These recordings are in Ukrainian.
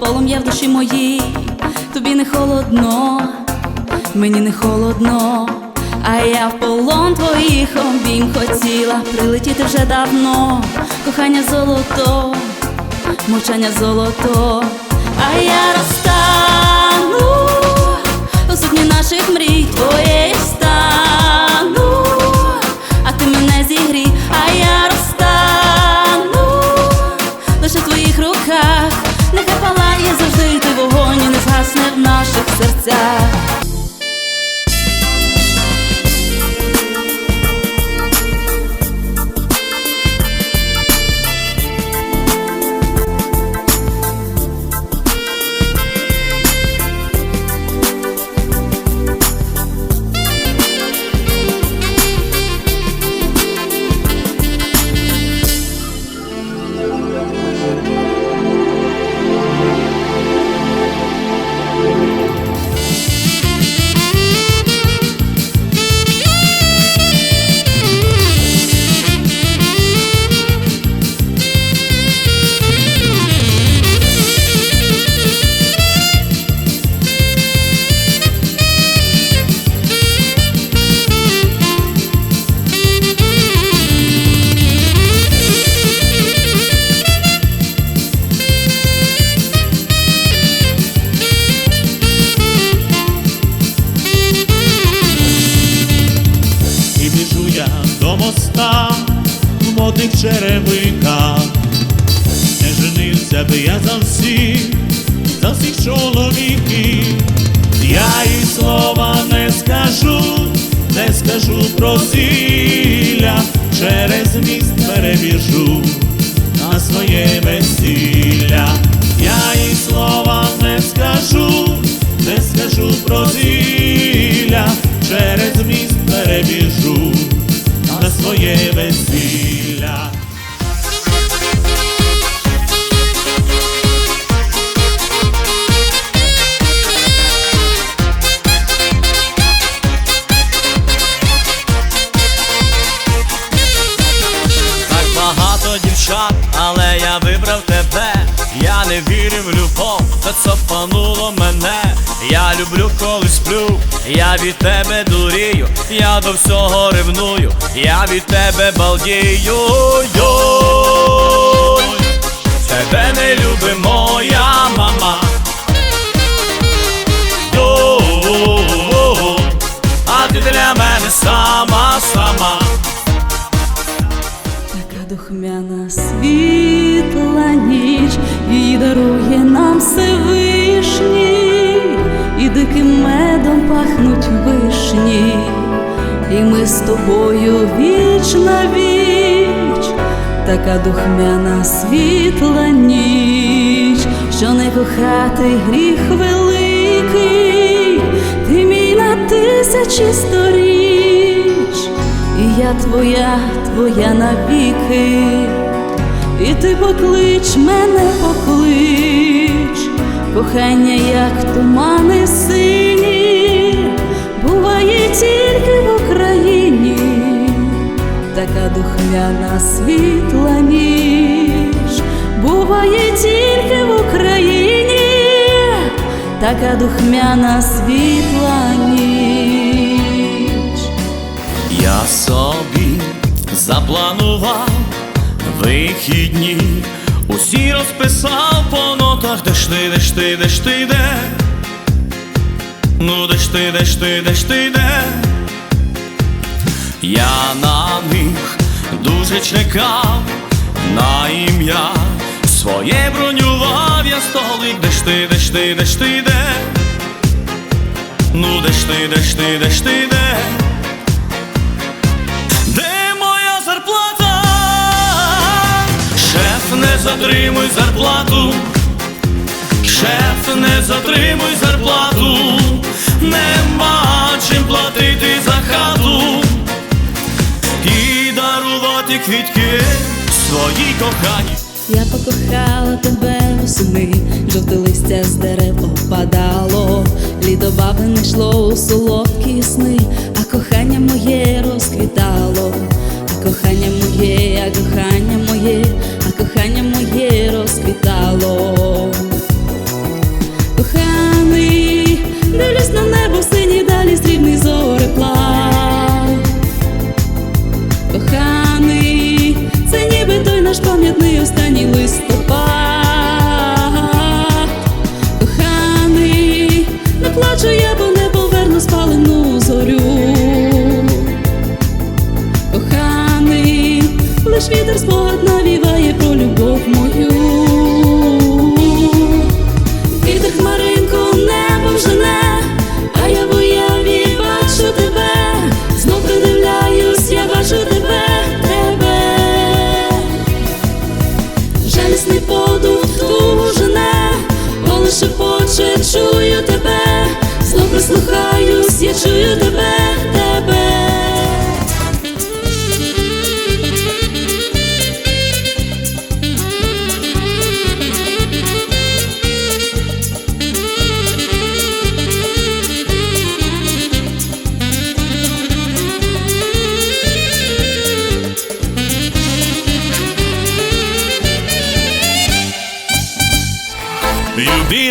полум'я в душі моїй, тобі не холодно, мені не холодно, а я в полон твоїх обійм хотіла прилетіти вже давно, кохання золото, мовчання золото, а я розтану у сукні наших мрій твоєї в модних черевиках Не женився би я за всіх, за всіх чоловіків Я і слова не скажу, не скажу про зілля. Через міст перебіжу на своє весілля. Я і слова любов, та це пануло мене. Я люблю, коли сплю, я від тебе дурію, я до всього ревную, я від тебе балдію. Йой, тебе не любить моя мама. Йой, а ти для мене сама, сама. Така духмяна ніч, дарує нам Всевишній, і диким медом пахнуть вишні, і ми з тобою віч на віч, така духмяна світла ніч, що не кохати гріх великий, ти мій на тисячі сторіч. І я твоя, твоя навіки, і ти поклич мене, поклич, кохання, як тумани сині, буває тільки в Україні, така духмяна світла ніч, буває тільки в Україні, така духмяна світла ніч. Я собі запланував вихідні, усі розписав по нотах, де ж ти, де ж ти, де ж ти де, ну де ж ти, де ж ти, де ж ти де. Я на них дуже чекав, на ім'я своє бронював я столик, де ж ти, де ж ти, де ж ти де, ну де ж ти, де ж ти, де ж ти де. затримуй зарплату, шеф, не затримуй зарплату, не бачим платити за хату. І дарувати квітки своїй коханій. Я покохала тебе восени, жовте листя з дерев опадало, літо баби не йшло у солодкі сни, а кохання моє розквітало, а кохання моє, а кохання моє кохання моє розквітало.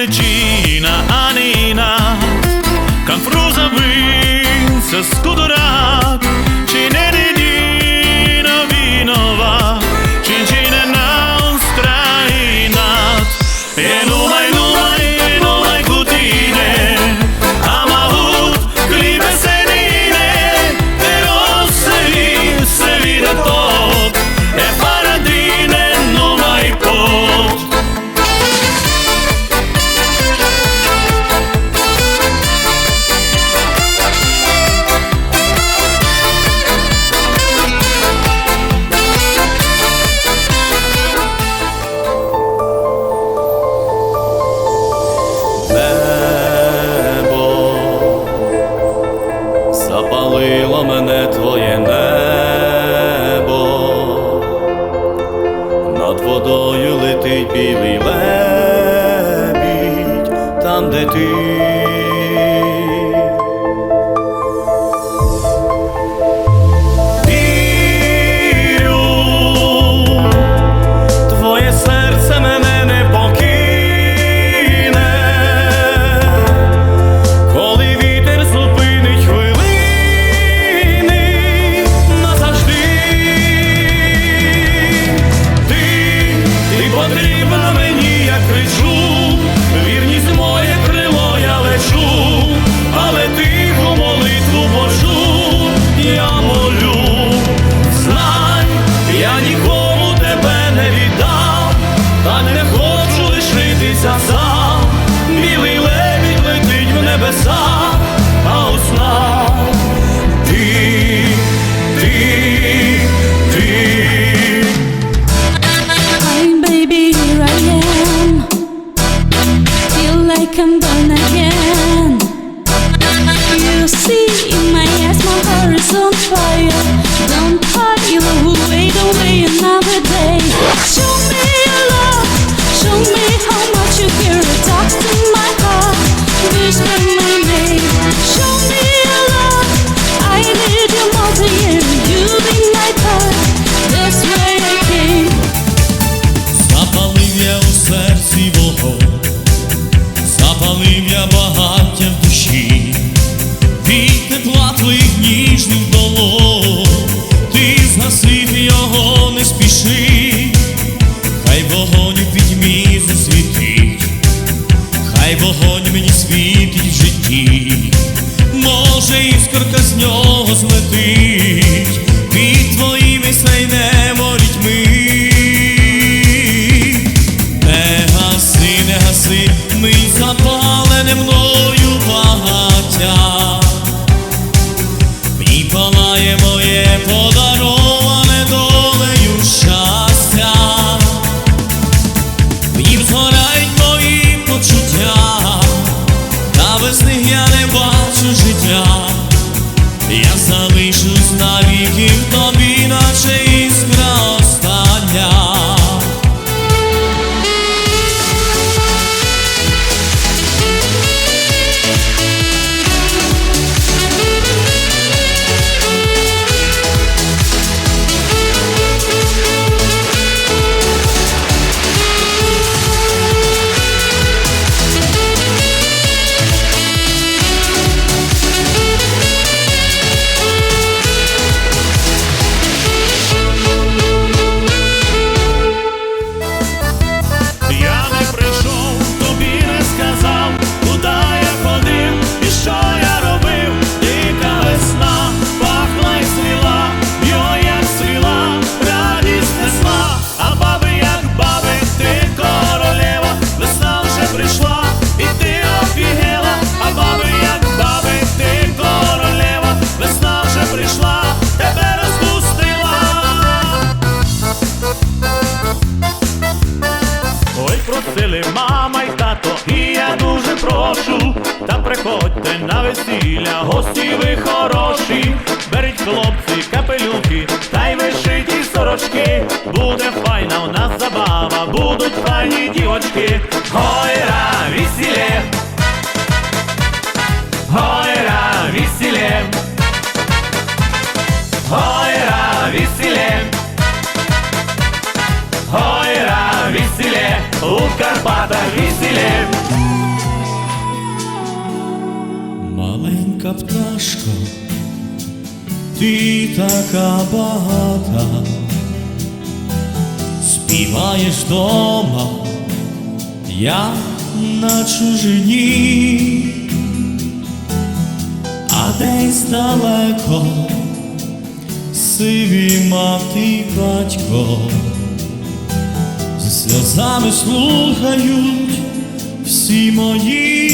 regina Anina, Canfrosa vinse scudurat, cine There вогонь мені світить в житті, може, іскорка з нього злетить під твоїми сайне. без них я не бачу життя, я залишусь навіки в тобі, наче. дівочки, буде файна у нас забава, будуть файні дівочки, гойра весілє, гойра весілє, гойра весілє, гойра весілє, у Карпатах весілє. Маленька пташка. Ти така багата, співаєш дома, я на чужині, а десь далеко сиві мати батько, з сльозами слухають всі мої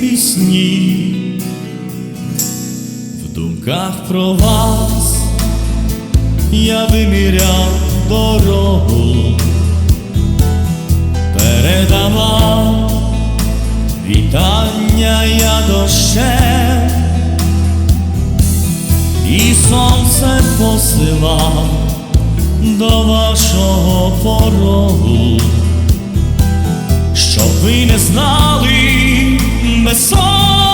пісні, в думках про вас я виміряв. Дорогу передавав вітання я дощем і сонце посилав до вашого порогу, щоб ви не знали без сонця